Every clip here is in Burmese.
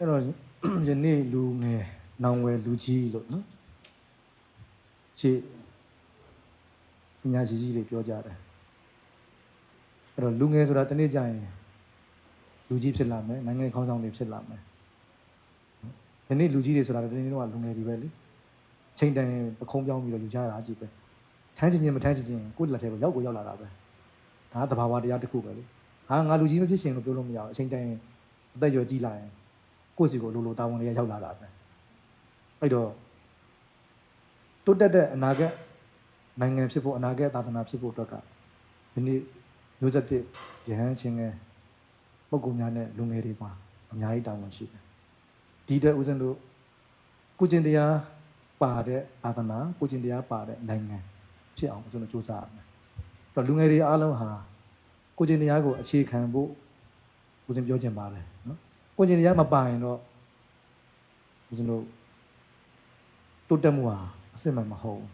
အဲ့တော့ယနေ့လူငယ်နောင်ဝယ်လူကြီးလို့နော်ခြေပညာရှိကြီးတွေပြောကြတယ်အဲ့တော့လူငယ်ဆိုတာတနေ့ကျရင်လူကြီးဖြစ်လာမယ်နိုင်ငံခေါင်းဆောင်တွေဖြစ်လာမယ်ယနေ့လူကြီးတွေဆိုတာတနေ့တော့လူငယ်တွေပဲလေချိန်တန်ပခုံးပြောင်းပြီးတော့ယူကြတာကြည့်ပဲထမ်းချင်ချင်းမထမ်းချင်ချင်းကိုယ့်လက်ထဲကိုရောက်ကိုရောက်လာတာပဲဒါကသဘာဝတရားတစ်ခုပဲလေဟာငါလူကြီးမဖြစ်ရှင်လို့ပြောလို့မရဘူးအချိန်တန်အသက်အရွယ်ကြီးလာရင် ကိုယ့်စီကိုလိုလိုတာဝန်တွေကရောက်လာတာပဲအဲ့တော့တိုးတက်တဲ့အနာဂတ်နိုင်ငံဖြစ်ဖို့အနာဂတ်သာသနာဖြစ်ဖို့အတွက်ကဒီနေ့မျိုးဆက်တဲ့ရဟန်းရှင်ငယ်ပုဂ္ဂိုလ်များနဲ့လူငယ်တွေမှာအများကြီးတာဝန်ရှိတယ်ဒီအတွက်ဦးဇင်းတို့ကိုကျင်တရားပါတဲ့သာသနာကိုကျင်တရားပါတဲ့နိုင်ငံဖြစ်အောင်ဦးဇင်းတို့စူးစမ်းရမယ်အဲ့တော့လူငယ်တွေအားလုံးဟာကိုကျင်တရားကိုအခြေခံဖို့ဦးဇင်းပြောချင်ပါတယ်နော် ကိုကျင်တရားမပါရင်တော့ဦးဇင်းတို့တိုးတက်မှုဟာအစစ်မှန်မဟုတ်ဘူး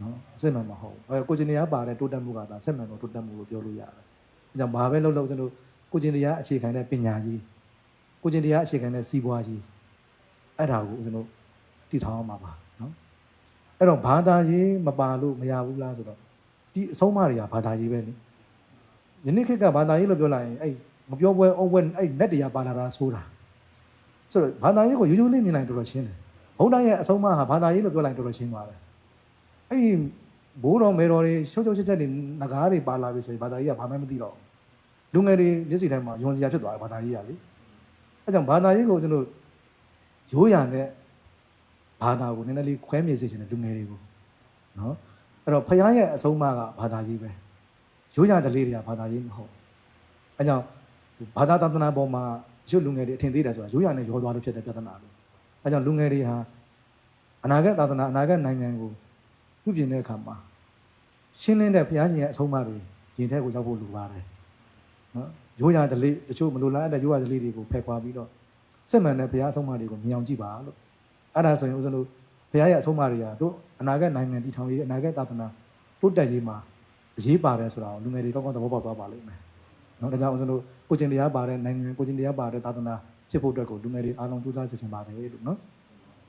နော်အစစ်မှန်မဟုတ်ဘူးအဲကိုကျင်တရားပါတဲ့တိုးတက်မှုကဒါအစစ်မှန်ကိုတိုးတက်မှုလို့ပြောလို့ရတယ်အဲကြောင့်ဘာပဲလုပ်လို့ဦးဇင်းတို့ကိုကျင်တရားအခြေခံတဲ့ပညာကြီးကိုကျင်တရားအခြေခံတဲ့စီးပွားကြီးအဲ့ဒါကိုဦးဇင်းတို့တည်ထောင်အောင်ပါပါနော်အဲ့တော့ဘာသာရေးမပါလို့မရဘူးလားဆိုတော့ဒီအဆုံးအမတွေကဘာသာရေးပဲလေယနေ့ခေတ်ကဘာသာရေးလို့ပြောလိုက်ရင်အဲ့ မပြောပွဲအဝဲအဲ့နက်တရားပါလာတာဆိုတာဆိုတော့ဘာသာရေးကိုရိုးရိုးလေးမြင်လိုက်တော်တော်ရှင်းတယ်ဘုန်းတော်ရဲ့အဆုံးအမဟာဘာသာရေးလို့ပြောလိုက်တော်တော်ရှင်းသွားတယ်အဲ့ဒီဘိုးတော်မေတော်တွေရှုပ်ရှုပ်ချက်ချက်တွေငကားတွေပါလာပြီဆိုရင်ဘာသာရေးကဘာမှမသိတော့ဘူးလူငယ်တွေမျက်စိထဲမှာယွန်စရာဖြစ်သွားတယ်ဘာသာရေးကလေအဲကြောင့်ဘာသာရေးကိုကျွန်တော်ရိုးရာနဲ့ဘာသာကိုနည်းနည်းလေးခွဲမြေစေချင်တယ်လူငယ်တွေကိုနော်အဲ့တော့ဖခင်ရဲ့အဆုံးအမကဘာသာရေးပဲရိုးရာဓလေ့တွေကဘာသာရေးမဟုတ်အဲကြောင့် ဘာသာသာသနာပေါ်မှာရွတ်လူငယ်တွေအထင်သေးတယ်ဆိုတာရိုးရာနဲ့ရောသွားလို့ဖြစ်တဲ့ပြဿနာလို့အဲကြောင့်လူငယ်တွေဟာအနာဂတ်သာသနာအနာဂတ်နိုင်ငံကိုပြုပြင်တဲ့အခါမှာရှင်းလင်းတဲ့ဘုရားရှင်ရဲ့အဆုံးအမတွေရင်ထဲကိုရောက်ဖို့လိုပါတယ်နော်ရိုးရာဓလေ့တချို့မလိုလားတဲ့ရိုးရာဓလေ့တွေကိုဖယ်ခွာပြီးတော့စစ်မှန်တဲ့ဘုရားအဆုံးအမတွေကိုမြင်အောင်ကြည့်ပါလို့အဲ့ဒါဆိုရင်ဦးဇင်းတို့ဘုရားရဲ့အဆုံးအမတွေကတို့အနာဂတ်နိုင်ငံတည်ထောင်ရေးအနာဂတ်သာသနာတိုးတက်ရေးမှာအရေးပါတယ်ဆိုတာကိုလူငယ်တွေကောင်းကောင်းသဘောပေါက်သွားပါလိမ့်မယ် နော်ဒါကြောင့်ဦးဇင်းတို့ကိုကျင်တရားပါတဲ့နိုင်ငံကိုကျင်တရားပါတဲ့သာသနာဖြစ်ဖို့အတွက်ကိုလူငယ်တွေအားလုံးကြိုးစားစေချင်ပါတယ်လို့နော်